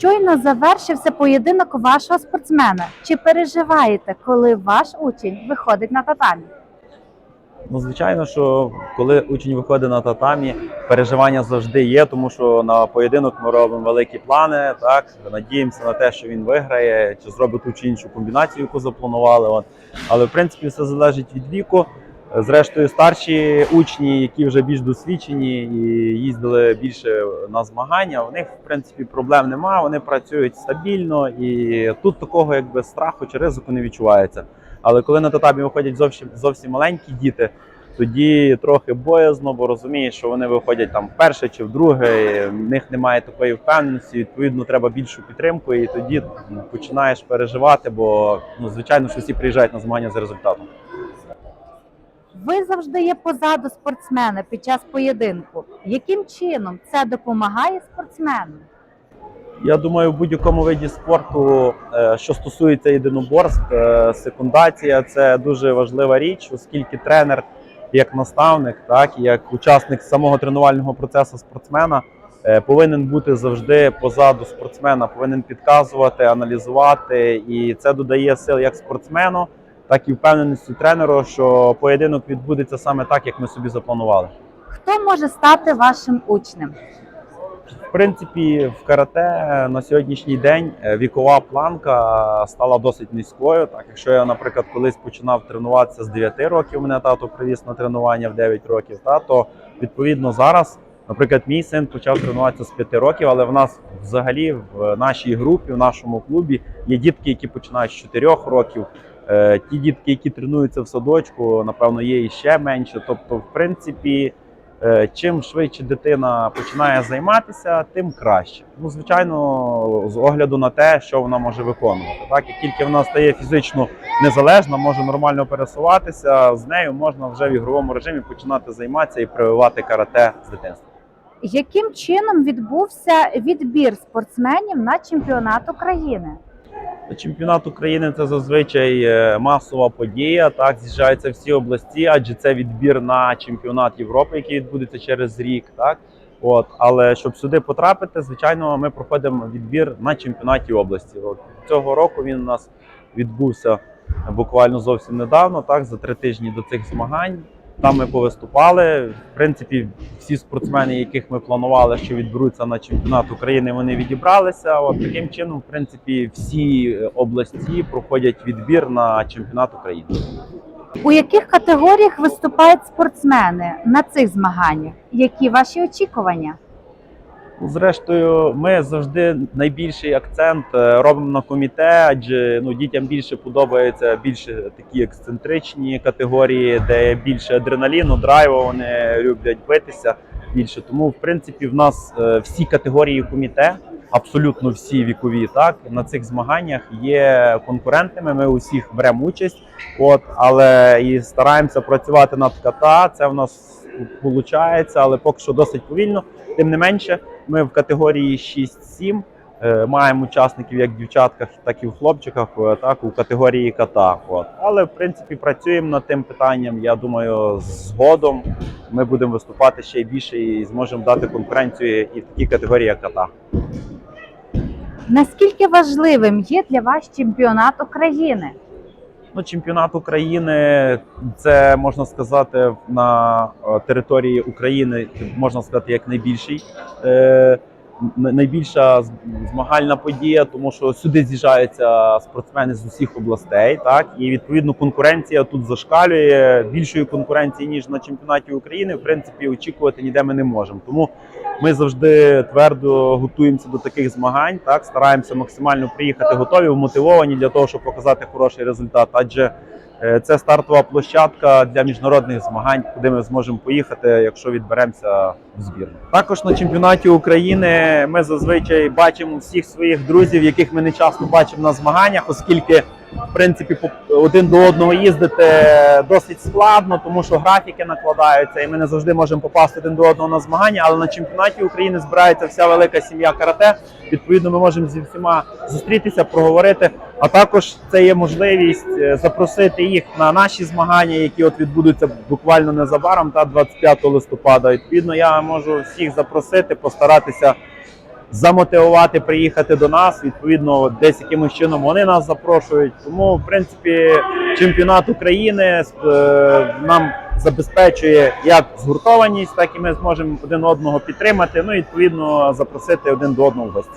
Щойно завершився поєдинок вашого спортсмена. Чи переживаєте, коли ваш учень виходить на татамі? Ну, звичайно, що коли учень виходить на татамі, переживання завжди є, тому що на поєдинок ми робимо великі плани. Так надіємося на те, що він виграє, чи зробить ту чи іншу комбінацію, яку запланували. От. Але в принципі все залежить від віку. Зрештою, старші учні, які вже більш досвідчені і їздили більше на змагання, у них в принципі проблем немає. Вони працюють стабільно і тут такого якби страху чи ризику не відчувається. Але коли на татамі виходять зовсім зовсім маленькі діти, тоді трохи боязно, бо розумієш, що вони виходять там вперше чи вдруге. В них немає такої впевненості. Відповідно, треба більшу підтримку, і тоді ну, починаєш переживати, бо ну звичайно, що всі приїжджають на змагання за результатом. Ви завжди є позаду спортсмена під час поєдинку. Яким чином це допомагає спортсмену? Я думаю, в будь-якому виді спорту, е, що стосується єдиноборств, е, секундація це дуже важлива річ, оскільки тренер, як наставник, так і як учасник самого тренувального процесу спортсмена, е, повинен бути завжди позаду спортсмена, повинен підказувати, аналізувати, і це додає сил як спортсмену, так і впевненості тренеру, що поєдинок відбудеться саме так, як ми собі запланували. Хто може стати вашим учнем? В принципі, в карате на сьогоднішній день е, вікова планка стала досить низькою. Так, якщо я, наприклад, колись починав тренуватися з 9 років, мене тато привіз на тренування в 9 років, та, то відповідно зараз, наприклад, мій син почав тренуватися з 5 років, але в нас взагалі в нашій групі, в нашому клубі є дітки, які починають з 4 років. Е, Ті дітки, які тренуються в садочку, напевно, є і ще менше. Тобто, в принципі, Е, Чим швидше дитина починає займатися, тим краще. Ну, звичайно, з огляду на те, що вона може виконувати. Так, як тільки вона стає фізично незалежна, може нормально пересуватися, з нею можна вже в ігровому режимі починати займатися і прививати карате з дитинства. Яким чином відбувся відбір спортсменів на чемпіонат України? Чемпіонат України це зазвичай е, масова подія. Так з'їжджаються всі області, адже це відбір на чемпіонат Європи, який відбудеться через рік. Так от, але щоб сюди потрапити, звичайно, ми проходимо відбір на чемпіонаті області. От цього року він у нас відбувся буквально зовсім недавно, так за три тижні до цих змагань. Там ми повиступали. В принципі, всі спортсмени, яких ми планували, що відберуться на чемпіонат України, вони відібралися. От таким чином, в принципі, всі області проходять відбір на чемпіонат України. У яких категоріях виступають спортсмени на цих змаганнях? Які ваші очікування? Зрештою, ми завжди найбільший акцент е, робимо на коміте, адже ну дітям більше подобаються більше такі ексцентричні категорії, де більше адреналіну, драйву, вони люблять битися більше. Тому, в принципі, в нас е, всі категорії коміте, абсолютно всі вікові, так на цих змаганнях є конкурентами. Ми усіх беремо участь, от але і стараємося працювати над ката. Це в нас виходить, але поки що досить повільно. Тим не менше, ми в категорії 6-7 е, маємо учасників як в дівчатках, так і в хлопчиках, е, так у категорії ката. От. Але в принципі працюємо над тим питанням. Я думаю, згодом ми будемо виступати ще більше і зможемо дати конкуренцію і в такій категорії як ката. Наскільки важливим є для вас чемпіонат України? Ну, чемпіонат України це можна сказати на е, території України, можна сказати, як найбільший. Найбільша змагальна подія, тому що сюди з'їжджаються спортсмени з усіх областей, так і відповідно конкуренція тут зашкалює більшої конкуренції ніж на чемпіонаті України. В принципі, очікувати ніде ми не можемо. Тому ми завжди твердо готуємося до таких змагань. Так стараємося максимально приїхати готові, вмотивовані для того, щоб показати хороший результат. Адже це стартова площадка для міжнародних змагань, куди ми зможемо поїхати, якщо відберемося в збірну. Також на чемпіонаті України ми зазвичай бачимо всіх своїх друзів, яких ми не часто бачимо на змаганнях, оскільки в принципі один до одного їздити досить складно, тому що графіки накладаються, і ми не завжди можемо попасти один до одного на змагання. Але на чемпіонаті України збирається вся велика сім'я карате. Відповідно, ми можемо зі всіма зустрітися, проговорити. А також це є можливість е, запросити їх на наші змагання, які от відбудуться буквально незабаром, та 25 листопада. Відповідно, я можу всіх запросити, постаратися замотивувати приїхати до нас. Відповідно, десь якимось чином вони нас запрошують. Тому, в принципі, чемпіонат України е, нам забезпечує як згуртованість, так і ми зможемо один одного підтримати. Ну і відповідно запросити один до одного в гості.